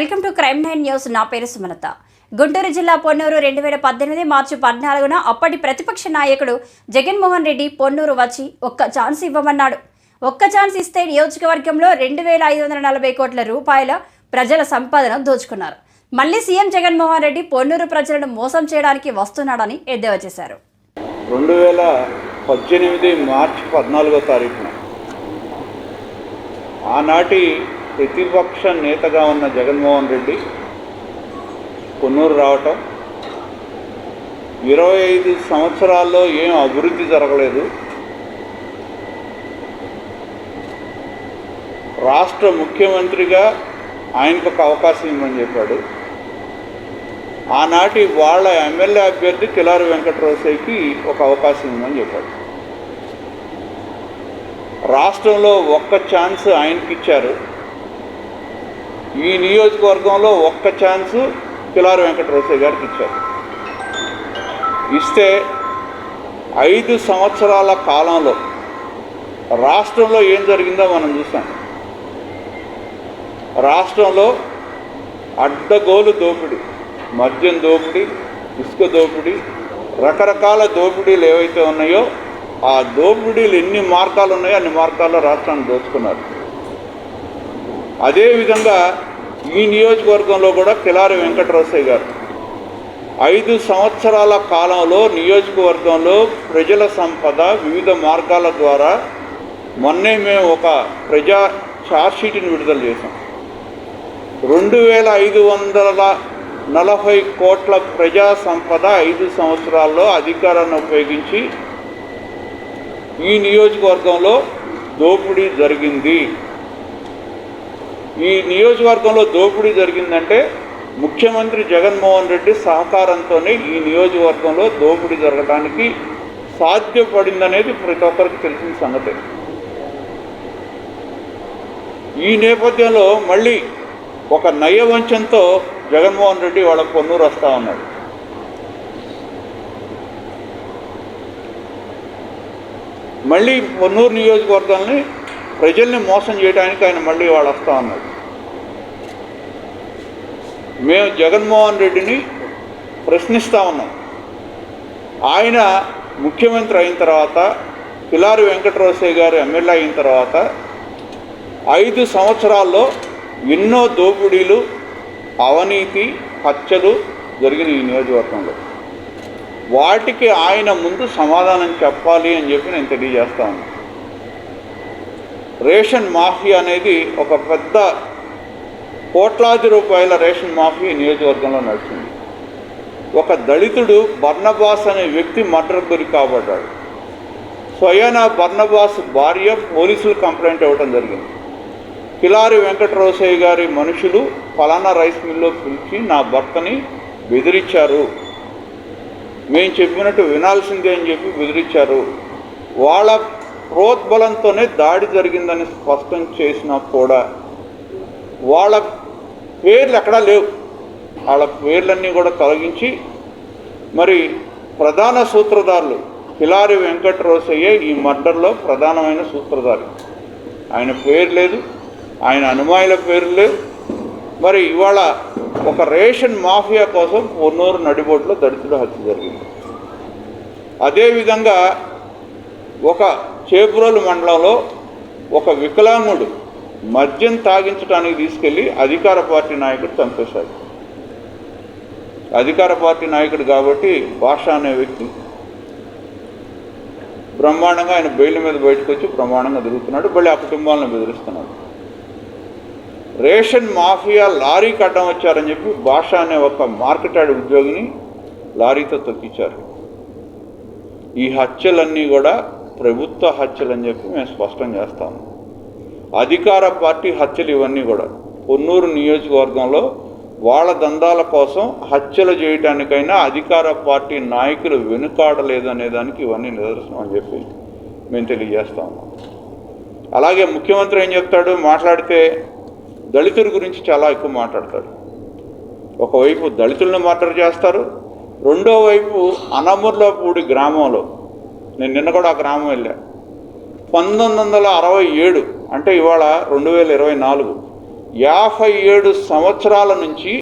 Welcome to crime nine news. నా పేరు సుమలత. గుంటూరు జిల్లా పొన్నూరు రెండు వేల పద్దెనిమిది మార్చి పద్నాలుగున అప్పటి ప్రతిపక్ష నాయకుడు జగన్మోహన్ రెడ్డి పొన్నూరు వచ్చి ఒక్క ఛాన్స్ ఇవ్వమన్నాడు. ఒక్క ఛాన్స్ ఇస్తే నియోజకవర్గంలో రెండు వేల ఐదు వందల నలభై కోట్ల రూపాయల ప్రజల సంపదను దోచుకున్నారు. మళ్ళీ సీఎం జగన్మోహన్ రెడ్డి పొన్నూరు ప్రజలను మోసం చేయడానికి వస్తున్నాడని ఎద్దేవా చేశారు. రెండు వేల పద్దెనిమిది మార్చి పద్నాలుగో తారీఖున ఆనాటి ప్రతిపక్ష నేతగా ఉన్న జగన్మోహన్ రెడ్డి కొన్నూరు రావటం. ఇరవై ఐదు సంవత్సరాల్లో ఏం అభివృద్ధి జరగలేదు. రాష్ట్ర ముఖ్యమంత్రిగా ఆయనకు ఒక అవకాశం ఇవ్వమని చెప్పాడు. ఆనాటి వాళ్ళ ఎమ్మెల్యే అభ్యర్థి కిలారి వెంకటరోసయ్యకి ఒక అవకాశం ఇవ్వమని చెప్పాడు. రాష్ట్రంలో ఒక్క ఛాన్స్ ఆయనకి ఇచ్చారు ఈ నియోజకవర్గంలో ఒక్క ఛాన్స్ కిలారి వెంకటరసయ్య గారికి ఇచ్చారు. ఇస్తే ఐదు సంవత్సరాల కాలంలో రాష్ట్రంలో ఏం జరిగిందో మనం చూసాం. రాష్ట్రంలో అడ్డగోలు దోపిడీ మద్యం దోపిడీ ఇసుక దోపిడీ రకరకాల దోపిడీలు ఏవైతే ఉన్నాయో ఆ దోపిడీలు ఎన్ని మార్గాలు ఉన్నాయో అన్ని మార్గాల్లో రాష్ట్రాన్ని దోచుకున్నారు. అదేవిధంగా ఈ నియోజకవర్గంలో కూడా కిలారి వెంకటరసయ్య గారు ఐదు సంవత్సరాల కాలంలో నియోజకవర్గంలో ప్రజల సంపద వివిధ మార్గాల ద్వారా మొన్నే మేము ఒక ప్రజా ఛార్జ్షీట్ని విడుదల చేశాం. రెండు వేల ఐదు వందల నలభై కోట్ల ప్రజా సంపద ఐదు సంవత్సరాల్లో అధికారాన్ని ఉపయోగించి ఈ నియోజకవర్గంలో దోపిడీ జరిగింది. ఈ నియోజకవర్గంలో దోపిడీ జరిగిందంటే ముఖ్యమంత్రి జగన్మోహన్ రెడ్డి సహకారంతోనే ఈ నియోజకవర్గంలో దోపిడీ జరగడానికి సాధ్యపడిందనేది ప్రతి ఒక్కరికి తెలిసిన సంగతే. ఈ నేపథ్యంలో మళ్ళీ ఒక నయవంచంతో జగన్మోహన్ రెడ్డి వాళ్ళ పొన్నూరు వస్తూ ఉన్నాడు. మళ్ళీ పొన్నూరు నియోజకవర్గాల్ని ప్రజల్ని మోసం చేయడానికి ఆయన మళ్ళీ వాళ్ళు వస్తా ఉన్నాడు. మేము జగన్మోహన్ రెడ్డిని ప్రశ్నిస్తూ ఉన్నాం. ఆయన ముఖ్యమంత్రి అయిన తర్వాత పిలారి వెంకటరోసయ్య గారు ఎమ్మెల్యే అయిన తర్వాత ఐదు సంవత్సరాల్లో ఎన్నో దోపిడీలు అవినీతి హత్యలు జరిగిన ఈ నియోజకవర్గంలో. వాటికి ఆయన ముందు సమాధానం చెప్పాలి అని చెప్పి నేను తెలియజేస్తా ఉన్నాను రేషన్ మాఫియా అనేది ఒక పెద్ద కోట్లాది రూపాయల రేషన్ మాఫియా నియోజకవర్గంలో నడిచింది. ఒక దళితుడు బర్నబాస్ అనే వ్యక్తి మర్డర్ గురి కాబడ్డాడు. స్వయాన బర్నబాస్ భార్య పోలీసులు కంప్లైంట్ ఇవ్వడం జరిగింది. కిలారి వెంకటరోసయ్య గారి మనుషులు ఫలానా రైస్ మిల్లో పిలిచి నా భర్తని బెదిరించారు. మేము చెప్పినట్టు వినాల్సిందే అని చెప్పి బెదిరించారు. వాళ్ళ ప్రోద్బలంతోనే దాడి జరిగిందని స్పష్టం చేసినా కూడా వాళ్ళ పేర్లు ఎక్కడా లేవు. వాళ్ళ పేర్లన్నీ కూడా తొలగించి మరి ప్రధాన సూత్రధారులు కిలారి వెంకటరోసయ్య ఈ మర్డర్లో ప్రధానమైన సూత్రధారి. ఆయన పేరు లేదు ఆయన అనుమాయుల పేరు లేదు. మరి ఇవాళ ఒక రేషన్ మాఫియా కోసం పొన్నూరు నడిబోట్లో దళితుల హత్య జరిగింది. అదేవిధంగా ఒక చేబ్రోలు మండలంలో ఒక వికలాంగుడు మద్యం తాగించడానికి తీసుకెళ్ళి అధికార పార్టీ నాయకుడు చంపేశాడు. అధికార పార్టీ నాయకుడు కాబట్టి భాష అనే వ్యక్తి. బ్రహ్మాండంగా ఆయన బెయిల్ మీద బయటకు వచ్చి బ్రహ్మాండంగా తిరుగుతున్నాడు మళ్ళీ ఆ కుటుంబాలను బెదిరిస్తున్నాడు. రేషన్ మాఫియా లారీ కట్టడం వచ్చారని చెప్పి భాష అనే ఒక మార్కెటాడ్ ఉద్యోగిని లారీతో తొక్కించారు. ఈ హత్యలన్నీ కూడా ప్రభుత్వ హత్యలు అని చెప్పి మేము స్పష్టం చేస్తాము అధికార పార్టీ హత్యలు ఇవన్నీ కూడా. పొన్నూరు నియోజకవర్గంలో వాళ్ళ దందాల కోసం హత్యలు చేయటానికైనా అధికార పార్టీ నాయకులు వెనుకాడలేదనే దానికి ఇవన్నీ నిదర్శనం అని చెప్పి మేము తెలియజేస్తాము. అలాగే ముఖ్యమంత్రి ఏం చెప్తాడు? మాట్లాడితే దళితుల గురించి చాలా ఎక్కువ మాట్లాడతాడు. ఒకవైపు దళితులను మర్డర్ చేస్తారు. రెండో వైపు అనమర్లపూడి గ్రామంలో నేను నిన్న కూడా ఆ గ్రామం వెళ్ళా. పంతొమ్మిది వందల అరవై ఏడు అంటే ఇవాళ రెండు వేల ఇరవై నాలుగు యాభై ఏడు సంవత్సరాల నుంచి